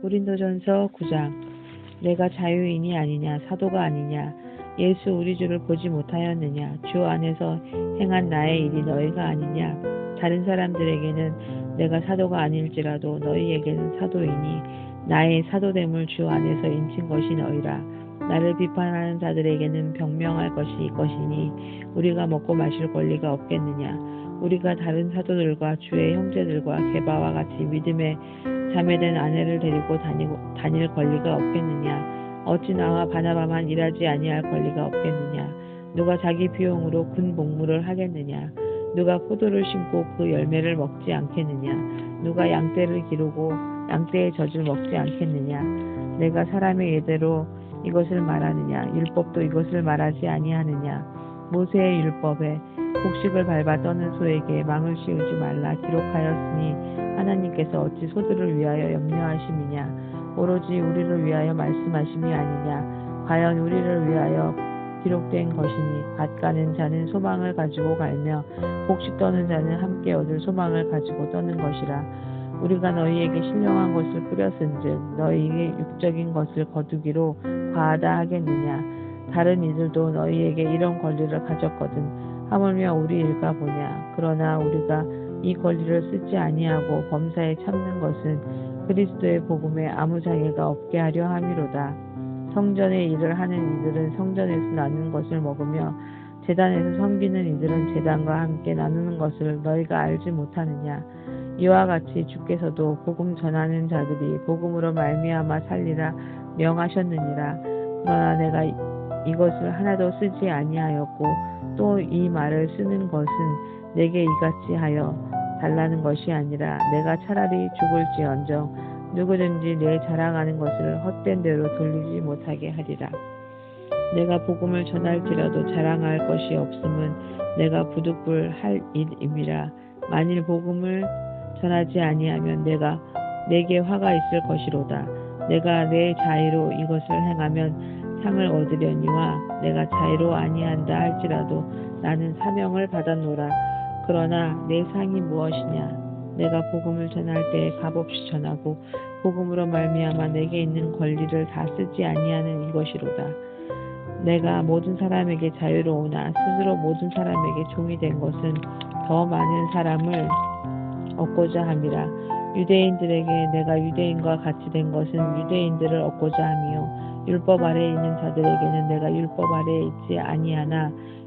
고린도전서 9장. 내가 자유인이 아니냐 사도가 아니냐 예수 우리 주를 보지 못하였느냐 주 안에서 행한 나의 일이 너희가 아니냐. 다른 사람들에게는 내가 사도가 아닐지라도 너희에게는 사도이니 나의 사도됨을 주 안에서 인친 것이 너희라. 나를 비판하는 자들에게는 병명할 것이 이것이니 우리가 먹고 마실 권리가 없겠느냐. 우리가 다른 사도들과 주의 형제들과 개바와 같이 믿음에 자매된 아내를 데리고 다니고, 다닐 권리가 없겠느냐? 어찌 나와 바나바만 일하지 아니할 권리가 없겠느냐? 누가 자기 비용으로 군 복무를 하겠느냐? 누가 포도를 심고 그 열매를 먹지 않겠느냐? 누가 양떼를 기르고 양떼의 젖을 먹지 않겠느냐? 내가 사람의 예대로 이것을 말하느냐? 율법도 이것을 말하지 아니하느냐? 모세의 율법에 곡식을 밟아 떠는 소에게 망을 씌우지 말라 기록하였으니 하나님께서 어찌 소들을 위하여 염려하심이냐? 오로지 우리를 위하여 말씀하심이 아니냐? 과연 우리를 위하여 기록된 것이니? 밭 가는 자는 소망을 가지고 갈며 곡식 떠는 자는 함께 얻을 소망을 가지고 떠는 것이라. 우리가 너희에게 신령한 것을 뿌렸은즉 너희에게 육적인 것을 거두기로 과하다 하겠느냐? 다른 이들도 너희에게 이런 권리를 가졌거든 하물며 우리 일가 보냐? 그러나 우리가 이 권리를 쓰지 아니하고 범사에 참는 것은 그리스도의 복음에 아무 장애가 없게 하려 함이로다. 성전의 일을 하는 이들은 성전에서 나누는 것을 먹으며 재단에서 섬기는 이들은 재단과 함께 나누는 것을 너희가 알지 못하느냐. 이와 같이 주께서도 복음 전하는 자들이 복음으로 말미암아 살리라 명하셨느니라. 그러나 내가 이것을 하나도 쓰지 아니하였고 또 이 말을 쓰는 것은 내게 이같이 하여 달라는 것이 아니라 내가 차라리 죽을지언정 누구든지 내 자랑하는 것을 헛된 대로 돌리지 못하게 하리라. 내가 복음을 전할지라도 자랑할 것이 없음은 내가 부득불할 일임이라. 만일 복음을 전하지 아니하면 내가 내게 화가 있을 것이로다. 내가 내 자의로 이것을 행하면 상을 얻으려니와 내가 자의로 아니한다 할지라도 나는 사명을 받았노라. 그러나 내 상이 무엇이냐? 내가 복음을 전할 때에 값없이 전하고 복음으로 말미암아 내게 있는 권리를 다 쓰지 아니하는 이것이로다. 내가 모든 사람에게 자유로우나 스스로 모든 사람에게 종이 된 것은 더 많은 사람을 얻고자 함이라. 유대인들에게 내가 유대인과 같이 된 것은 유대인들을 얻고자 함이요 율법 아래에 있는 자들에게는 내가 율법 아래에 있지 아니하나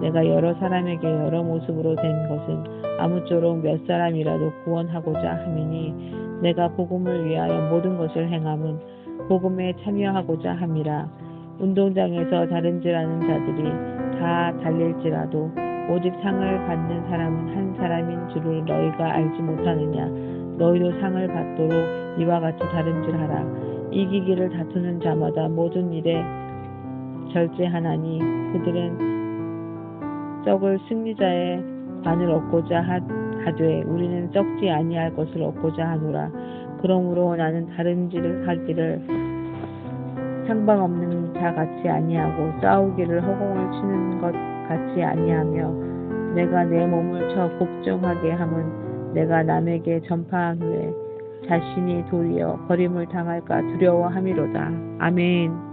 내가 여러 사람에게 여러 모습으로 된 것은 아무쪼록 몇 사람이라도 구원하고자 함이니 내가 복음을 위하여 모든 것을 행함은 복음에 참여하고자 함이라. 운동장에서 다른질하는 자들이 다 달릴지라도 오직 상을 받는 사람은 한 사람인 줄을 너희가 알지 못하느냐. 너희도 상을 받도록 이와 같이 다른질하라. 이기기를 다투는 자마다 모든 일에 절제하나니 그들은 썩을 승리자의 관을 얻고자 하되 우리는 썩지 아니할 것을 얻고자 하노라. 그러므로 나는 다른지를 하기를 상방 없는 자 같이 아니하고 싸우기를 허공을 치는 것 같이 아니하며 내가 내 몸을 쳐 복종하게 함은 내가 남에게 전파한 후에 자신이 도리어 버림을 당할까 두려워함이로다. 아멘.